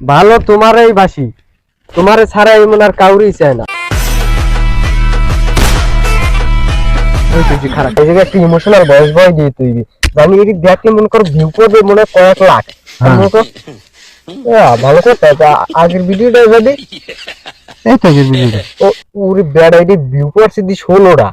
ভালো তোমারই বাসি। তোমারে ছাড়া এমন আর কাউরি চায় না। ওই তুই যে খারাপ। এই জায়গায় একটা ইমোশনাল বয়স বয় দিয়ে দেখলে মনে কর ভিউ করবে মনে হয় কয়েক লাখ। মনে কর। ভালো কথা আগের ভিডিওটা যদি এই তো যে ভিডিওটা ও ওরে ব্যাড আইডি ভিউ করছে দি ষোলোটা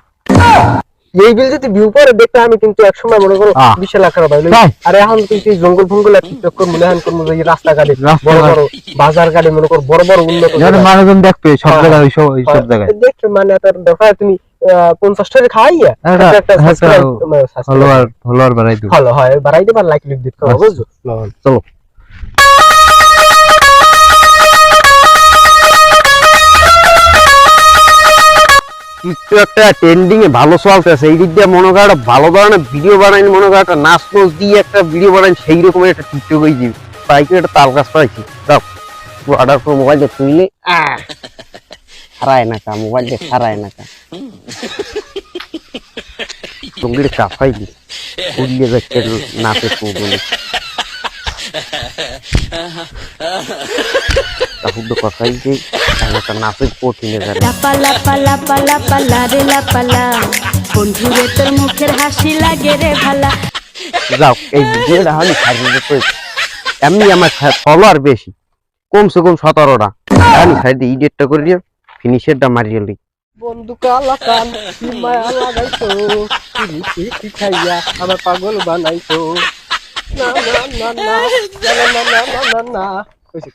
এই বিল যদি ভিউ করে দেখতে আমি কিন্তু এক সময় মনে করো বিশাল আকার পাইলো? আরে এখন সেই জঙ্গল ফঙ্গল আর টিকটক কর মূল্যায়ন মনে হয় রাস্তা গাড়ি রাস্তা গাড়ি। বড় বাজার গাড়ি মনে কর বড় বড় উন্নত মানুষজন দেখবে সব হ্যাঁ, জায়গায় ওই সব জায়গায়। দেখে মানে তার দেখা তুমি পঞ্চাশ টাকা খাইয়া একটা- একটা ফলোয়ার বাড়াই হয় বাড়াই দেবার লাইক লিখ দিতে হবে আচ্ছা। বুঝছ? চলো। কিছু একটা ট্রেন্ডিং এ ভালো চলতেছে এই দিক দিয়ে মনে কর একটা ভালো ধরনের ভিডিও বানাই মনে কর একটা নাচ নাচ দিয়ে একটা ভিডিও বানাই সেই রকমের একটা টিকটক হয়েছি বাইকে একটা তাল গাছ পাইছি দাও অর্ডার করে মোবাইল দিয়ে তুইলে হারায় না কা মোবাইল দিয়ে হারায় না কা। টঙ্গির কাফাইলি উড়িয়ে যাচ্ছে নাচে হুদ্দু কথাই যে তাহলে তো নাচই লাপালা পালা পালা পালা রে লাপালা বন্ধু রে তোর মুখের হাসি লাগে রে ভালা যাও এই ভিডিওটা হলি খাইনি এমনি আমার ফলোয়ার বেশি। কমসে কম সতেরোটা। আমি সাইডে ইডিটটা করে দিও। ফিনিশেরটা মারিয়ে লই বন্ধু কালা কান মায়া লাগাইছো। খাইয়া আমার পাগল বানাইছো। না না না না না না না না না না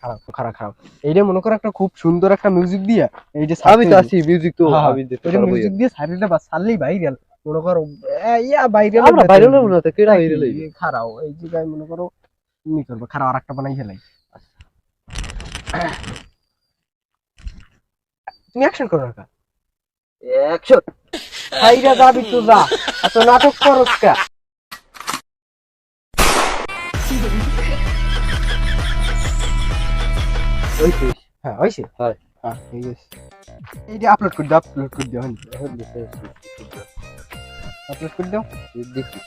খারাপ খারাপ খারাপ এইটা মনে করো একটা খুব সুন্দর একটা মিউজিক দিয়া এই যে আমি তো আছি মিউজিক তো আমি মিউজিক দিয়ে সারিটা বা সারলেই ভাইরাল মনে করো ইয়া ভাইরাল আমরা ভাইরাল না তো কেডা ভাইরাল খারাও এই জায়গায় মনে করো তুমি করবে খারাপ আর একটা বানাই ফেলাই তুমি অ্যাকশন করো না অ্যাকশন হাইরা যাবি তো যা এত নাটক করস কা ওই তো হ্যাঁ হইছে? হয়। হ্যাঁ ঠিক আছে এইটা আপলোড করে দাও আপলোড করে দাও আপলোড করে দাও। দেখি।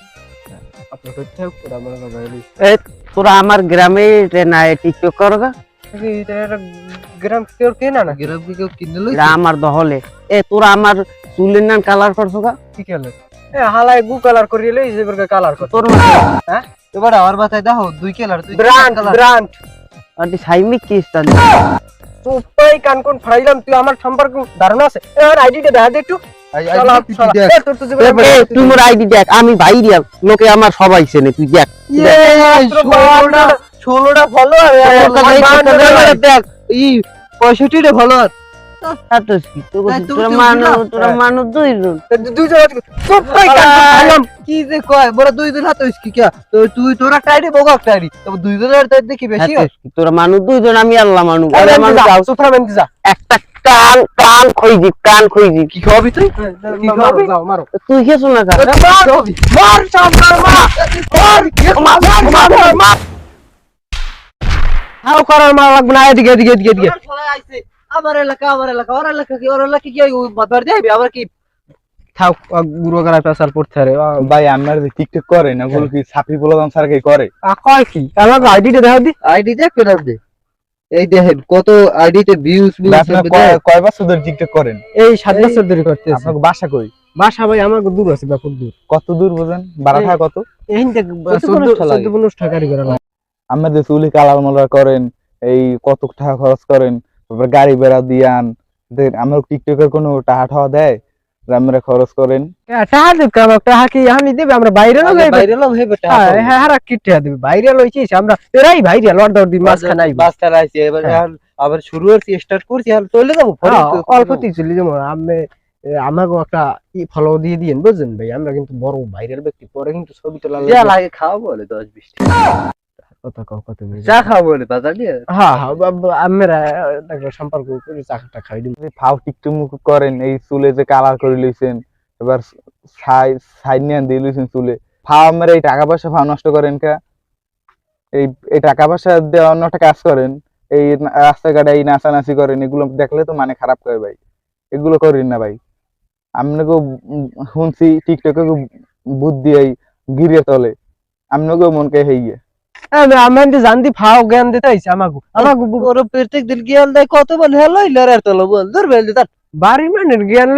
আপলোড করতে হোক ওরা করো এ তোরা আমার গ্রামে না টিকটক করো এটা গ্রাম কেউ কে না না গ্রাম কেউ কিনে লই আমার দহলে। এ তোরা আমার চুলের নাম কালার করছ গা। কি কেন এ হালায় গু কালার করিয়ে লই যে কালার কর তোর মানে এবার আমার মাথায় দেখো দুই কালার দুই ব্র্যান্ড ব্র্যান্ড আন্টি কান কোন ফাইলাম তুই আমার ধারণা আছে? আর আইডিটা দেখা দে একটু। তুই মোর আইডি দেখ আমি ভাই দিয়া লোকে আমার সবাই চেনে তুই দেখ। ষোলোটা ফলোয়ার দেখ। পঁয়ষট্টি পঁয়ষট্টিটা ফলোয়ার কি যে কান কান কি খাবি তুই? তুই খেছো না খা মার সব মার মার মার। মার লাগবে না এদিকে এদিকে এদিকে আমার এলাকা আমার এলাকা ওর এলাকা কি ওর এলাকা কি ওই মাতবার দেবে আবার কি? থাক গুরু করা পেশাল পড়তে রে। ভাই আপনার যে টিকটক করে না ওগুলো কি ছাপি বললাম স্যার কি করে? আ কয় কি? আমার আইডিটা দেখা দি। আইডি দেখ পেলাম দে এই দেখেন কত আইডিতে ভিউজ আপনার কয়- কয় বছর ধরে টিকটক করেন? এই সাত বছর ধরে করতেছি। আপনার বাসা কই? বাসা ভাই আমার দূর আছে ব্যাপক দূর। কত দূর বুঝেন? থাকা কত? এই লাগে? চোদ্দ পনেরোশো টাকারই করে না আমরা। যে চুলি কালার মালার করেন এই কত টাকা খরচ করেন তারপর গাড়ি বেড়া দিয়ান দেন আমরা টিকটকের কোনো টাকা ঠাওয়া দেয়? আমরা খরচ করেন। টাকা দেব কাম টাকা কি আমি দেবে? আমরা হ্যাঁ হ্যাঁ হারা কি টাকা দেবে? বাইরে লইছিস আমরা এরাই ভাইরাল অর্ধ অর্ধি মাছ খানাই বাস চালাইছি এবার হ্যাঁ। আবার শুরু করছি স্টার্ট করছি আর চলে যাব হ্যাঁ, অল্পতেই চলি যেমন আমি আমাকে একটা ফলো দিয়ে দিয়েন বুঝছেন ভাই? আমরা কিন্তু বড় ভাইরাল ব্যক্তি পরে কিন্তু ছবি তোলা লাগে। খাওয়া বলে দশ বিশ কত কত বাজার হ্যাঁ হ্যাঁ বা- বা- আমরা সম্পর্ক করে চাকরিটা খাই দিব ফাও টিকটক করেন এই চুলে যে কালার করে লইছেন এবার সাই সাইড নিয়ে দিয়ে লইছেন চুলে ফাও আমরা এই টাকা পয়সা ফাও নষ্ট করেন কা? এই এই টাকা পয়সা দিয়ে অন্য একটা কাজ করেন এই রাস্তাঘাটে এই নাচানাচি করেন এগুলো দেখলে তো মানে খারাপ করে ভাই। এগুলো করেন না ভাই। আপনাকেও উম শুনছি টিকটকে বুদ্ধি এই গিরে তলে। আপনাকেও মনকে হইয়ে। আমি আমি জানতি ফাও জ্ঞান দিতে আইছে আমাগু। আমাগু ওর প্রত্যেক দিন গিয়াল দেয় কত বল হ্যালো ইলার আর তো বল দূর বেল দিতা বাড়ি মানে জ্ঞান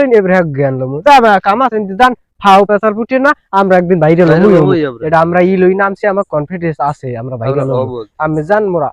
জ্ঞান লমু। তা আমরা কামা সেন্তি জান ফাও পেছার ফুটে না আমরা একদিন বাইরে লমু এটা আমরা ই লই নামছে আমার কনফিডেন্স আছে আমরা বাইরে লমু। আমি জান মোরা।